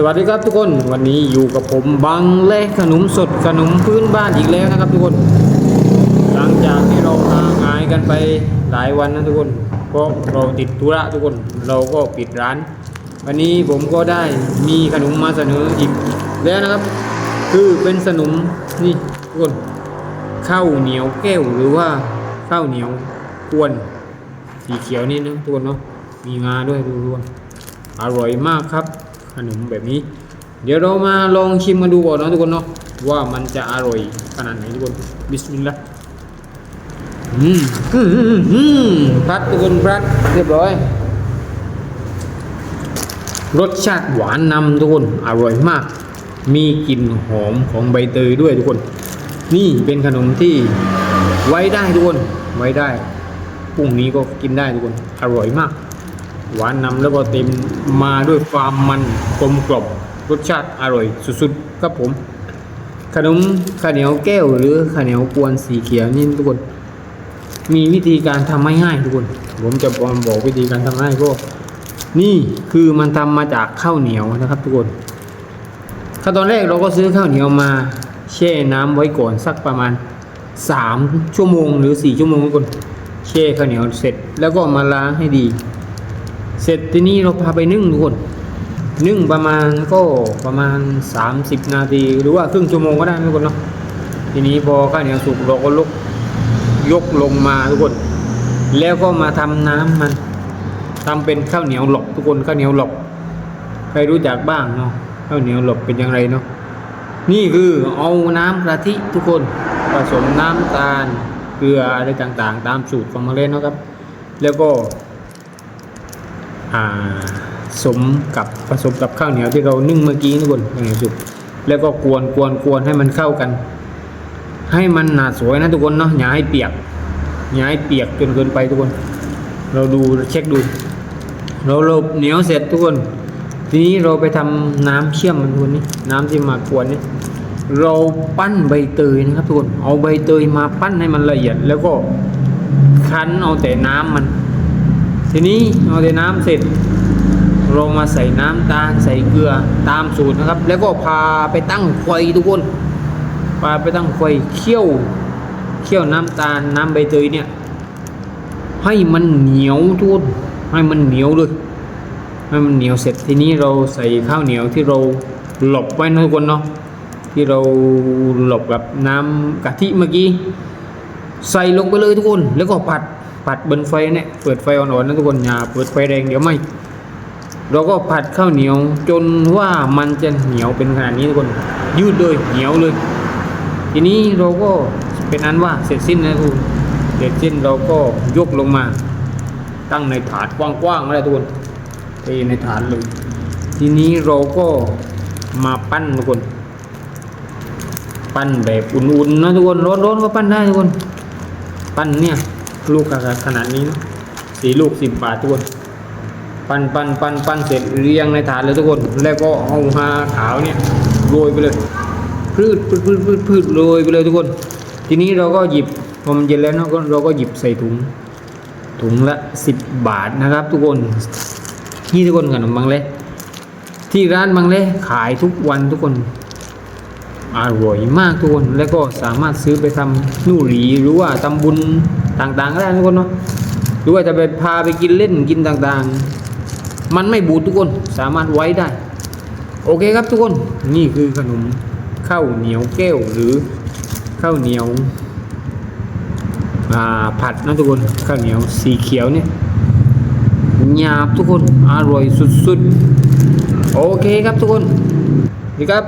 สวัสดีครับทุกคนวันนี้อยู่กับผมบังเล่ขนมสดขนมพื้นบ้านอีกแล้วนะครับทุกคน หลังจากที่เราห่างหายกันไปหลายวันนะทุกคนเพราะเราติดธุระทุกคน เราก็ปิดร้าน วันนี้ผมก็ได้มีขนมมาเสนออีกแล้วนะครับ คือเป็นขนมนี่ทุกคนข้าวเหนียวแก้วหรือว่าข้าวเหนียวกวนสีเขียวนี่นะทุกคนเนาะมีงาด้วยทุกคนอร่อยมากครับ ขนมแบบนี้ เดี๋ยวเรามาลองชิมกันดูก่อนนะทุกคนเนาะว่ามันจะอร่อยขนาดไหนทุกคนบิสมิลลาห์อืมอืมอืมพัดทุกคนพัดเรียบร้อย รสชาติหวานนำทุกคนอร่อยมาก มีกลิ่นหอมของใบเตยด้วยทุกคน นี่เป็นขนมที่ไว้ได้ทุกคนไว้ได้พรุ่งนี้ก็กินได้ทุกคน อร่อยมาก หวานนำแล้วก็เต็มมาด้วยความมันกลมกล่อมรสชาติอร่อยสุดๆครับผม ขนมข้าวเหนียวแก้วหรือข้าวเหนียวกวนสีเขียวนี่ทุกคน มีวิธีการทำให้ง่ายทุกคน ผมจะบอกวิธีการทำให้ก็นี่คือมันทำมาจากข้าวเหนียวนะครับทุกคนขั้นตอนแรกเราก็ซื้อข้าวเหนียวมาแช่น้ำไว้ก่อนสักประมาณ 3 ชั่วโมงหรือ 4 ชั่วโมงทุกคนแช่ข้าวเหนียวเสร็จ แล้วก็มาล้างให้ดี เสร็จทีนี้เราพาไปนึ่งทุกคนนึ่งประมาณก็ประมาณ 30 นาทีหรือว่าครึ่งชั่วโมงก็ได้ทุกคนเนาะทีนี้พอข้าวเหนียวสุกเราก็ลุกยกลงมาทุกคน แล้วก็มาทำน้ำมันทำเป็นข้าวเหนียวหลบทุกคนข้าวเหนียวหลบใครรู้จักบ้างเนาะข้าวเหนียวหลบเป็นยังไงเนาะนี่คือเอาน้ำกะทิทุกคนผสมน้ำตาลเกลืออะไรต่างๆ ตามสูตรของมาเล่นนาะครับ แล้วก็ สมกับผสมกับข้าวเหนียวที่เรานึ่งเมื่อกี้ทุกคนอย่างสุกแล้วก็กวนกวนกวนให้มันเข้ากัน ให้มันหนาสวยนะทุกคนเนาะอย่าให้เปียกอย่าให้เปียกจนเกินไปทุกคน เราดูเช็คดู เราลบเหนียวเสร็จทุกคน ทีนี้เราไปทำน้ำเชื่อมมันทุกคนนี่น้ำที่มากวนนี่เราปั้นใบเตยนะครับทุกคน เอาใบเตยมาปั้นให้มันละเอียด แล้วก็คั้นเอาแต่น้ำมัน ทีนี้เอาแต่น้ำเสร็จเรามาใส่น้ำตาลใส่เกลือตามสูตรนะครับ แล้วก็พาไปตั้งไฟทุกคนพาไปตั้งไฟเคี่ยวเคี่ยวน้ำตาลน้ำใบเตยเนี่ย ให้มันเหนียวทุกคนให้มันเหนียวเลยให้มันเหนียวเสร็จทีนี้เราใส่ข้าวเหนียวที่เราหลบไว้นะทุกคนเนาะที่เราหลบกับน้ำกะทิเมื่อกี้ใส่ลงไปเลยทุกคนแล้วก็ผัด ผัดบนไฟเนี่ยเปิดไฟอ่อนๆนะทุกคนอย่าเปิดไฟแรงเดี๋ยวไหมเราก็ผัดข้าวเหนียวจนว่ามันจะเหนียวเป็นขนาดนี้ทุกคน ยืดเลยเหนียวเลย ทีนี้เราก็เป็นอันว่าเสร็จสิ้นนะทุกคนเสร็จสิ้นเราก็ยกลงมา ตั้งในถาดกว้างๆเลยทุกคนเทในถาดเลย ทีนี้เราก็มาปั้นทุกคน ปั้นแบบอุ่นๆนะทุกคนร้อนๆก็ปั้นได้ทุกคน ปั้นเนี่ย ลูกขนาดนี้นะสี่ลูกสิบบาททุกคนปั้นปั้นปั้นปั้นเสร็จเรียงในถาดเลยทุกคน แล้วก็เอาหาขาวเนี่ยโรยไปเลยพืดพืดพืดพืดพืดโรยไปเลยทุกคน ทีนี้เราก็หยิบพอมันเย็นแล้วเนาะก็เราก็หยิบใส่ถุง ถุงละสิบบาทนะครับ ทุกคนนี่ทุกคนขนมบางเล่ที่ร้านบางเล่ขายทุกวันทุกคนอร่อยมากทุกคน แล้วก็สามารถซื้อไปทำนู่หรีหรือว่าทำบุญ ต่างๆก็ได้ทุกคนเนาะหรือว่าจะไปพาไปกินเล่นกินต่างๆ มันไม่บูดทุกคนสามารถไว้ได้ โอเคครับทุกคนนี่คือขนมข้าวเหนียวแก้วหรือข้าวเหนียวผัดนะทุกคนข้าวเหนียวสีเขียวเนี่ยหยาบทุกคนอร่อยสุดๆ โอเคครับทุกคนนี่ครับ